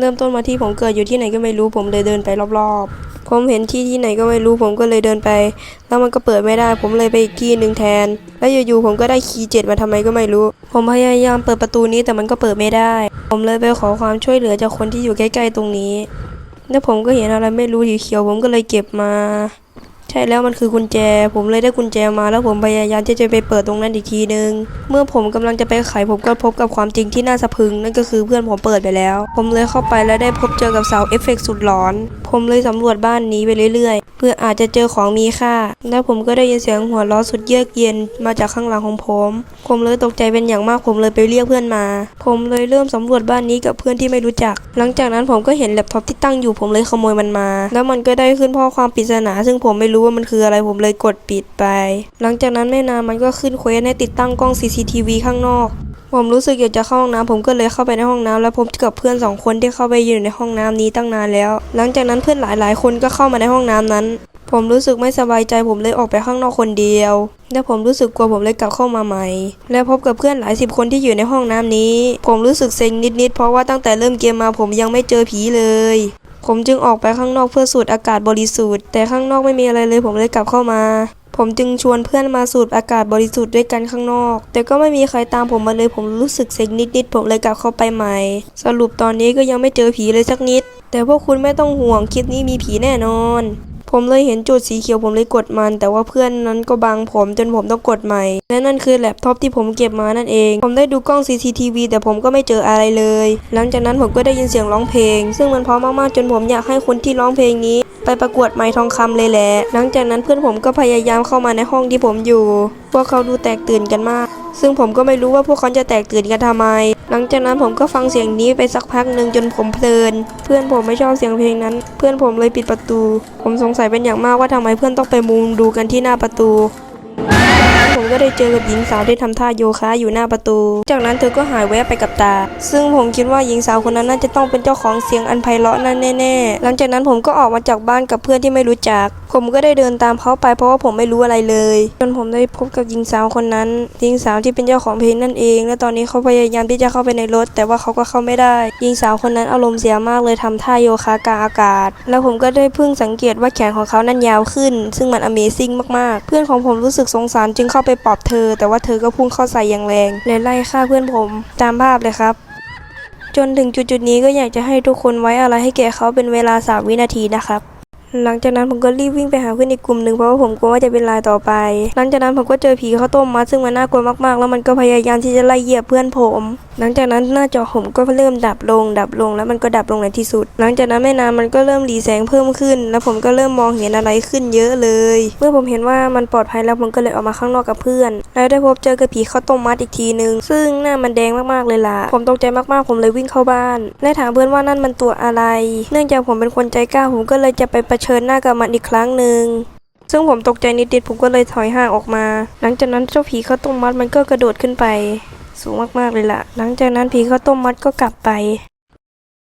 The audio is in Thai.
เริ่มต้นมาที่ผมเกิดอยู่ที่ไหนก็ไม่รู้ผมเลยเดินไปรอบๆ ผมเห็นที่ที่ไหนก็ไม่รู้ผมก็เลยเดินไป แล้วมันก็เปิดไม่ได้ผมเลยไปอีกที่หนึ่งแทน แล้วอยู่ๆผมก็ได้คีย์เจ็ดมาทำไมก็ไม่รู้ ผมพยายามเปิดประตูนี้แต่มันก็เปิดไม่ได้ ผมเลยไปขอความช่วยเหลือจากคนที่อยู่ใกล้ ๆ ตรงนี้ แล้วผมก็เห็นอะไรไม่รู้สีเขียวผมก็เลยเก็บมา ใช่แล้วมันคือกุญแจ ผมเลยได้กุญแจมาแล้วผมพยายามที่จะไปเปิดตรงนั้นอีกทีนึง เมื่อผมกำลังจะไปไขผมก็พบกับความจริงที่น่าสะพึง นั่นก็คือเพื่อนผมเปิดไปแล้ว ผมเลยเข้าไปแล้วได้พบเจอกับเสาเอฟเฟกต์สุดหลอน ผมเลยสำรวจบ้านนี้ไปเรื่อยๆ เพื่ออาจจะเจอของมีค่า แล้วผมก็ได้ยินเสียงหัวเราะสุดเยือกเย็นมาจากข้างหลังของผม ผมเลยตกใจเป็นอย่างมากผมเลยไปเรียกเพื่อนมา ผมเลยเริ่มสำรวจบ้านนี้กับเพื่อนที่ไม่รู้จัก หลังจากนั้นผมก็เห็นแล็ปท็อปที่ตั้งอยู่ผมเลยขโมยมันมา แล้วมันก็ได้ขึ้นข้อความปริศนาซึ่งผมไม่รู้ว่ามันคืออะไรผมเลยกดปิดไป หลังจากนั้นไม่นานมันก็ขึ้นเควสให้ติดตั้งกล้อง CCTV ข้างนอก ผมรู้สึกอยากจะเข้าห้องน้ำผมก็เลยเข้าไปในห้องน้ำแล้วพบกับเพื่อนสองคนที่เข้าไปอยู่ในห้องน้ำนี้ตั้งนานแล้ว หลังจากนั้นเพื่อนหลายๆ คนก็เข้ามาในห้องน้ำนั้น ผมรู้สึกไม่สบายใจผมเลยออกไปข้างนอกคนเดียว และผมรู้สึกกลัวผมเลยกลับเข้ามาใหม่ และพบกับเพื่อนหลายสิบคนที่อยู่ในห้องน้ำนี้ ผมรู้สึกเซ็งนิดๆเพราะว่าตั้งแต่เริ่มเกมมาผมยังไม่เจอผีเลย ผมจึงออกไปข้างนอกเพื่อสูดอากาศบริสุทธิ์ แต่ข้างนอกไม่มีอะไรเลยผมเลยกลับเข้ามา ผมจึงชวนเพื่อนมาสูดอากาศบริสุทธิ์ด้วยกันข้างนอก แต่ก็ไม่มีใครตามผมมาเลยผมรู้สึกเซ็งนิดๆผมเลยกลับเข้าไปใหม่ สรุปตอนนี้ก็ยังไม่เจอผีเลยสักนิด แต่พวกคุณไม่ต้องห่วงคลิปนี้มีผีแน่นอน ผมเลยเห็นจุดสีเขียวผมเลยกดมัน แต่ว่าเพื่อนนั้นก็บังผมจนผมต้องกดใหม่ และนั่นคือแล็ปท็อปที่ผมเก็บมานั่นเอง ผมได้ดูกล้อง CCTV แต่ผมก็ไม่เจออะไรเลย หลังจากนั้นผมก็ได้ยินเสียงร้องเพลง ซึ่งมันเพราะมากๆจนผมอยากให้คนที่ร้องเพลงนี้ ไปประกวดไม้ทองคำเลยแหละ หลังจากนั้นเพื่อนผมก็พยายามเข้ามาในห้องที่ผมอยู่ พวกเขาดูแตกตื่นกันมาก ซึ่งผมก็ไม่รู้ว่าพวกเขาจะแตกตื่นกันทำไม หลังจากนั้นผมก็ฟังเสียงนี้ไปสักพักหนึ่งจนผมเพลิน เพื่อนผมไม่ชอบเสียงเพลงนั้น เพื่อนผมเลยปิดประตู ผมสงสัยเป็นอย่างมากว่าทำไมเพื่อนต้องไปมุงดูกันที่หน้าประตู ผมก็ได้เจอกับหญิงสาวที่ทำท่าโยคะอยู่หน้าประตู จากนั้นเธอก็หายแวบไปกับตา ซึ่งผมคิดว่าหญิงสาวคนนั้นน่าจะต้องเป็นเจ้าของเสียงอันไพเราะนั่นแน่ๆ หลังจากนั้นผมก็ออกมาจากบ้านกับเพื่อนที่ไม่รู้จัก ผมก็ได้เดินตามเขาไปเพราะว่าผมไม่รู้อะไรเลย จนผมได้พบกับหญิงสาวคนนั้นหญิงสาวที่เป็นเจ้าของเพลงนั่นเอง และตอนนี้เขาพยายามที่จะเข้าไปในรถ แต่ว่าเขาก็เข้าไม่ได้หญิงสาวคนนั้นอารมณ์เสียมากเลยทำท่าโยคะกลางอากาศ แล้วผมก็ได้เพิ่งสังเกตว่าแขนของเขานั้นยาวขึ้น ซึ่งมัน Amazing มากๆ เพื่อนของผมรู้สึกสงสารจึงเข้าไปไปลอบเธอ แต่ว่าเธอก็พุ่งเข้าใส่อย่างแรงและไล่ฆ่าเพื่อนผมตามภาพเลยครับ จนถึงจุดๆนี้ก็อยากจะให้ทุกคนไว้อะไรให้แก่เขาเป็นเวลา3วินาทีนะครับ หลังจากนั้นผมก็รีบวิ่งไปหาเพื่อนอีกกลุ่มหนึ่งเพราะว่าผมกลัวว่าจะเป็นรายต่อไป หลังจากนั้นผมก็เจอผีข้าวต้มมัดซึ่งมันน่ากลัวมากๆ แล้วมันก็พยายามที่จะไล่เหยียบเพื่อนผม หลังจากนั้นหน้าจอผมก็เริ่มดับลง ดับลงแล้วมันก็ดับลงในที่สุด หลังจากนั้นไม่นานมันก็เริ่มหลีแสงเพิ่มขึ้น แล้วผมก็เริ่มมองเห็นอะไรขึ้นเยอะเลย เมื่อผมเห็นว่ามันปลอดภัยแล้วผมก็เลยออกมาข้างนอกกับเพื่อน แล้วได้พบเจอกับผีข้าวต้มมัดอีกทีหนึ่งซึ่งหน้ามันแดงมากๆเลยล่ะ ผมตกใจมากๆ ผมเลยวิ่งเข้าบ้านและถามเพื่อนว่านั่นมันตัวอะไร เนื่องจากผมเป็นคนใจกล้าผมก็เลยจะไปเผชิญหน้ากับมันอีกครั้งหนึ่งซึ่งผมตกใจนิดๆผมก็เลยถอยห่างออกมา หลังจากนั้นเจ้าผีข้าวต้มมัดมันก็กระโดดขึ้นไป สูงมากๆเลยล่ะ หลังจากนั้นผีข้าวต้มมัดก็กลับไป